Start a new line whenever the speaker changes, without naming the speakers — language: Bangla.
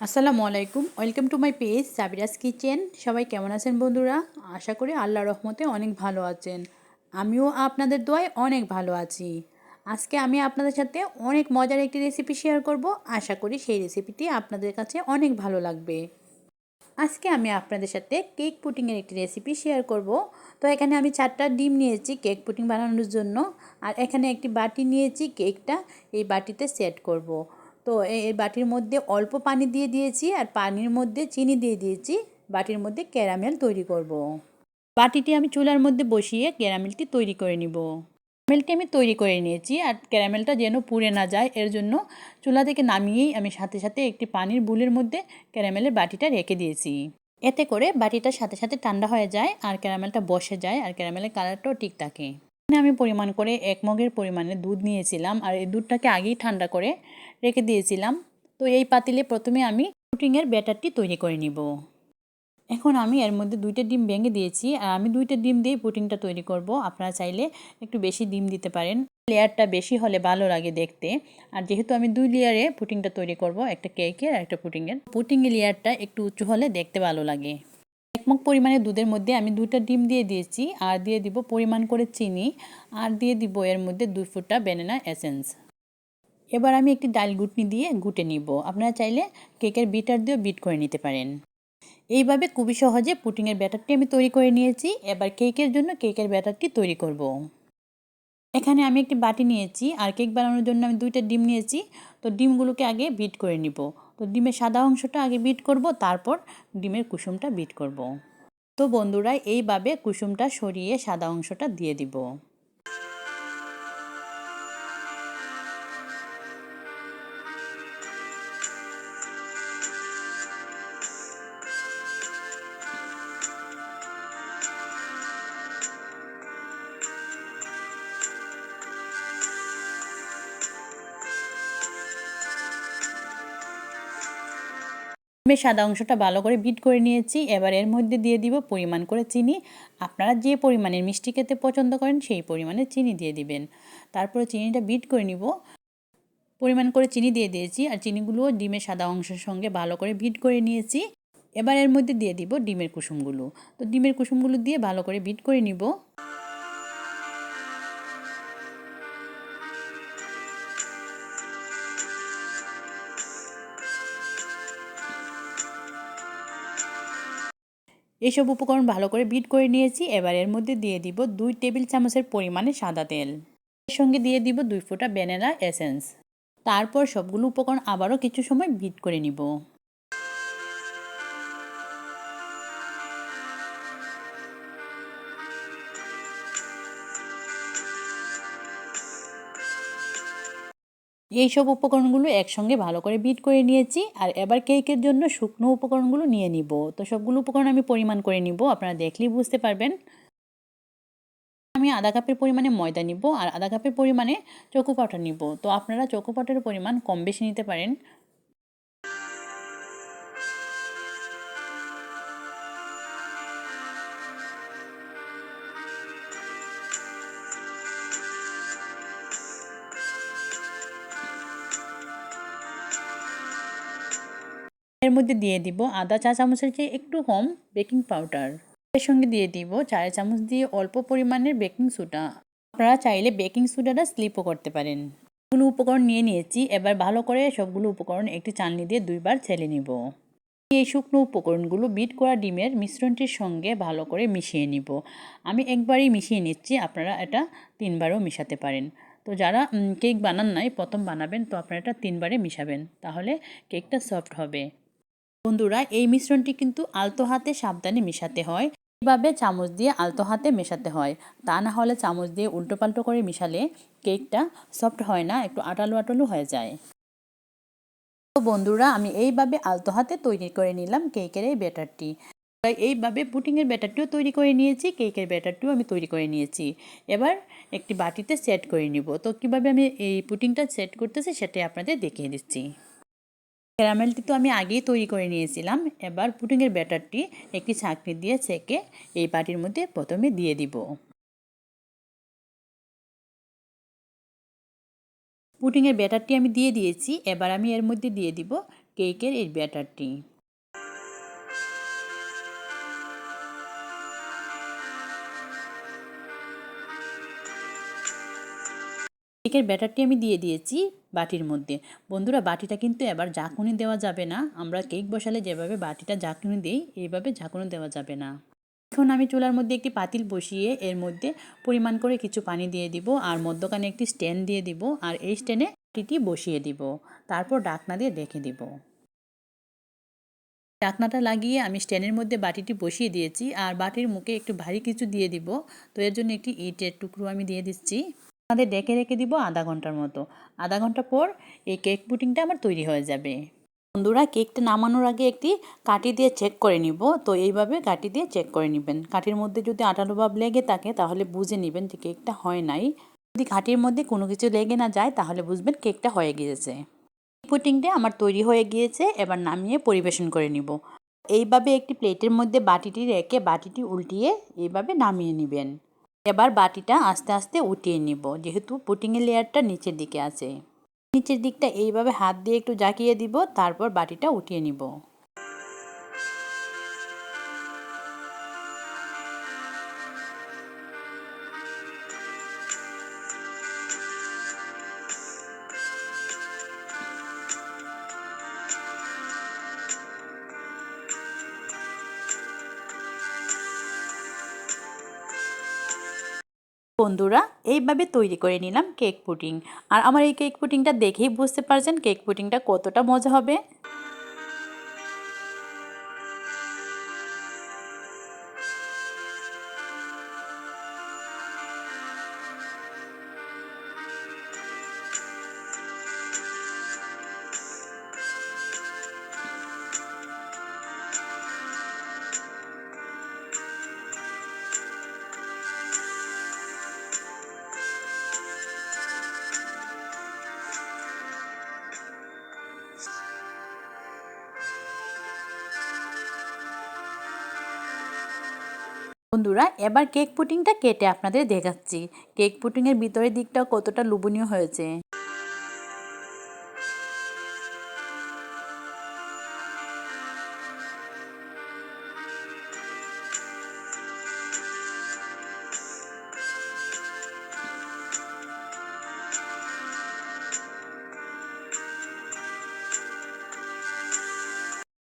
আসসালামু আলাইকুম। Welcome to my page Sabira's kitchen সবাই কেমন আছেন বন্ধুরা? আশা করি আল্লাহ রহমতে অনেক ভালো আছেন। আমিও আপনাদের দোয়ায় অনেক ভালো আছি। আজকে আমি আপনাদের সাথে অনেক মজার একটি রেসিপি শেয়ার করব। আশা করি সেই রেসিপিটি আপনাদের কাছে অনেক ভালো লাগবে। আজকে আমি আপনাদের সাথে কেক পুটিংয়ের একটি রেসিপি শেয়ার করব। তো এখানে আমি চারটা ডিম নিয়েছি কেক পুটিং বানানোর জন্য। আর এখানে একটি বাটি নিয়েছি কেকটা এই বাটিতে সেট করব। তো এই বাটির মধ্যে অল্প পানি দিয়ে দিয়েছি আর পানির মধ্যে চিনি দিয়ে দিয়েছি। বাটির মধ্যে ক্যারামেল তৈরি করব। বাটিটি আমি চুলার মধ্যে বসিয়ে ক্যারামেলটি তৈরি করে নিব। ক্যারামেলটি আমি তৈরি করে নিয়েছি আর ক্যারামেলটা যেন পুড়ে না যায়, এর জন্য চুলা থেকে নামিয়েই আমি সাথে সাথে একটি পানির বুলের মধ্যে ক্যারামেলের বাটিটা রেখে দিয়েছি। এতে করে বাটিটার সাথে সাথে ঠান্ডা হয়ে যায় আর ক্যারামেলটা বসে যায় আর ক্যারামেলের কালারটাও ঠিক থাকে। এখানে আমি পরিমাণ করে এক মগের পরিমাণে দুধ নিয়েছিলাম আর এই দুধটাকে আগেই ঠান্ডা করে রেখে দিয়েছিলাম। তো এই পাতিলে প্রথমে আমি পুটিংয়ের ব্যাটারটি তৈরি করে নিব। এখন আমি এর মধ্যে দুইটা ডিম ভেঙে দিয়েছি আর আমি দুইটা ডিম দিয়ে পুটিংটা তৈরি করব। আপনারা চাইলে একটু বেশি ডিম দিতে পারেন। লেয়ারটা বেশি হলে ভালো লাগে দেখতে। আর যেহেতু আমি দুই লেয়ারে পুটিংটা তৈরি করব, একটা কেকের আর একটা পুটিংয়ের। পুটিংয়ের লেয়ারটা একটু উঁচু হলে দেখতে ভালো লাগে। একমক পরিমাণে দুধের মধ্যে আমি দুইটা ডিম দিয়ে দিয়েছি, আর দিয়ে দিব পরিমাণ করে চিনি, আর দিয়ে দিব এর মধ্যে দুই ফুটা ব্যানানা এসেন্স এবার আমি একটি ডাল গুটনি দিয়ে গুটে নিব। আপনারা চাইলে কেকের বিটার দিয়েও বিট করে নিতে পারেন। এইভাবে খুবই সহজে পুটিংয়ের ব্যাটারটি আমি তৈরি করে নিয়েছি। এবার কেকের জন্য কেকের ব্যাটারটি তৈরি করব। এখানে আমি একটি বাটি নিয়েছি, আর কেক বানানোর জন্য আমি দুইটা ডিম নিয়েছি। তো ডিমগুলোকে আগে বিট করে নিব। তো ডিমের সাদা অংশটা আগে বিট করব, তারপর ডিমের কুসুমটা বিট করব। তো বন্ধুরা, এইভাবে কুসুমটা সরিয়ে সাদা অংশটা দিয়ে দিব ডিমের সাদা অংশটা ভালো করে বিট করে নিয়েছি। এবার এর মধ্যে দিয়ে দিব পরিমাণ করে চিনি। আপনারা যে পরিমাণের মিষ্টি খেতে পছন্দ করেন সেই পরিমাণে চিনি দিয়ে দিবেন। তারপরে চিনিটা বিট করে নিব। পরিমাণ করে চিনি দিয়ে দিয়েছি আর চিনিগুলোও ডিমের সাদা অংশের সঙ্গে ভালো করে বিট করে নিয়েছি। এবার এর মধ্যে দিয়ে দিব ডিমের কুসুমগুলো। তো ডিমের কুসুমগুলো দিয়ে ভালো করে বিট করে নিব। এইসব উপকরণ ভালো করে বিট করে নিয়েছি। এবার এর মধ্যে দিয়ে দিব দুই টেবিল চামচের পরিমাণে সাদা তেল। এর সঙ্গে দিয়ে দিব দুই ফোঁটা ভ্যানিলা এসেন্স তারপর সবগুলো উপকরণ আবারও কিছু সময় বিট করে নিব। এই সব উপকরণগুলো একসঙ্গে ভালো করে বিট করে নিয়েছি। আর এবার কেকের জন্য শুকনো উপকরণগুলো নিয়ে নিব। তো সবগুলো উপকরণ আমি পরিমাণ করে নিব, আপনারা দেখলেই বুঝতে পারবেন। আমি আধা কাপের পরিমাণে ময়দা নিব, আর আধা কাপের পরিমাণে চকো নিব। তো আপনারা চকো পরিমাণ কম বেশি নিতে পারেন। এর মধ্যে দিয়ে দিব আদা চা চামচের চেয়ে একটু কম বেকিং পাউডার। এর সঙ্গে দিয়ে দিব চার চামচ দিয়ে অল্প পরিমাণের বেকিং সোডা। আপনারা চাইলে বেকিং সোডাটা স্লিপও করতে পারেন। সবগুলো উপকরণ নিয়ে নিয়েছি, এবার ভালো করে সবগুলো উপকরণ একটি চালনি দিয়ে দুইবার ছেলে নিব। এই শুকনো উপকরণগুলো বিট করা ডিমের মিশ্রণটির সঙ্গে ভালো করে মিশিয়ে নিব। আমি একবারই মিশিয়ে নিচ্ছি, আপনারা এটা তিনবারও মিশাতে পারেন। তো যারা কেক বানান নাই, প্রথম বানাবেন, তো আপনারা এটা তিনবারে মিশাবেন, তাহলে কেকটা সফট হবে। বন্ধুরা, এই মিশ্রণটি কিন্তু আলতো হাতে সাবধানে মেশাতে হয়। এইভাবে চামচ দিয়ে আলতো হাতে মেশাতে হয়। তা না হলে চামচ দিয়ে উল্টো পাল্টো করে মিশালে কেকটা সফট হয় না, একটু আটালো আটালো হয়ে যায়। তো বন্ধুরা, আমি এইভাবে আলতো হাতে তৈরি করে নিলাম কেকের এই ব্যাটারটি। তাই এইভাবে পুটিংয়ের ব্যাটারটিও তৈরি করে নিয়েছি, কেকের ব্যাটারটিও আমি তৈরি করে নিয়েছি। এবার একটি বাটিতে সেট করে নিব। তো কীভাবে আমি এই পুটিংটা সেট করতেছি সেটাই আপনাদের দেখিয়ে দিচ্ছি। ক্যারামেলটি তো আমি আগেই তৈরি করে নিয়েছিলাম। এবার পুটিংয়ের ব্যাটারটি একটি ছাঁকনি দিয়ে ছেঁকে এই পাটির মধ্যে প্রথমে দিয়ে দিব। পুটিংয়ের ব্যাটারটি আমি দিয়ে দিয়েছি। এবার আমি এর মধ্যে দিয়ে দিব কেকের এই ব্যাটারটি। কেকের ব্যাটারটি আমি দিয়ে দিয়েছি বাটির মধ্যে। বন্ধুরা, বাটিটা কিন্তু এবার ঝাঁকুনি দেওয়া যাবে না। আমরা কেক বসালে যেভাবে বাটিটা ঝাঁকুনি দিই, এইভাবে ঝাঁকুনি দেওয়া যাবে না। এখন আমি চুলার মধ্যে একটি পাতিল বসিয়ে এর মধ্যে পরিমাণ করে কিছু পানি দিয়ে দিব আর মধ্যখানে একটি স্ট্যান্ড দিয়ে দিব আর এই স্ট্যান্ডে বাটিটি বসিয়ে দিব। তারপর ডাকনা দিয়ে রেখে দিব। ডাকনাটা লাগিয়ে আমি স্ট্যান্ডের মধ্যে বাটিটি বসিয়ে দিয়েছি আর বাটির মুখে একটু ভারী কিছু দিয়ে দিব। তো এর জন্য একটি ইটের টুকরো আমি দিয়ে দিচ্ছি। আমাদের ডেকে রেখে দিব আধা ঘণ্টার মতো। আধা ঘণ্টা পর এই কেক পুটিংটা আমার তৈরি হয়ে যাবে। বন্ধুরা, কেকটা নামানোর আগে একটি কাঠি দিয়ে চেক করে নিব। তো এইভাবে কাঠি দিয়ে চেক করে নেবেন। কাঠির মধ্যে যদি আটালো ভাব লেগে থাকে, তাহলে বুঝে নেবেন যে কেকটা হয় নাই। যদি কাঠির মধ্যে কোনো কিছু লেগে না যায়, তাহলে বুঝবেন কেকটা হয়ে গিয়েছে। পুটিংটা আমার তৈরি হয়ে গিয়েছে, এবার নামিয়ে পরিবেশন করে নিব। এইভাবে একটি প্লেটের মধ্যে বাটিটি রেখে বাটিটি উল্টিয়ে এইভাবে নামিয়ে নেবেন। এবার বাটিটা আস্তে আস্তে উঠিয়ে নিব, যেহেতু পুটিংয়ের লেয়ারটা নিচের দিকে আছে। নিচের দিকটা এইভাবে হাত দিয়ে একটু জাকিয়ে দিব, তারপর বাটিটা উঠিয়ে নিব। বন্ধুরা, এইভাবে তৈরি করে নিলাম কেক পুটিং আর আমার এই কেক পুটিংটা দেখেই বুঝতে পারছেন কেক পুটিংটা কতটা মজা হবে। বন্ধুরা এবার কেক পুটিংটা কেটে আপনাদের দেখাচ্ছি। কেক পুটিংয়ের ভিতরের দিকটা কতটা লোভনীয় হয়েছে।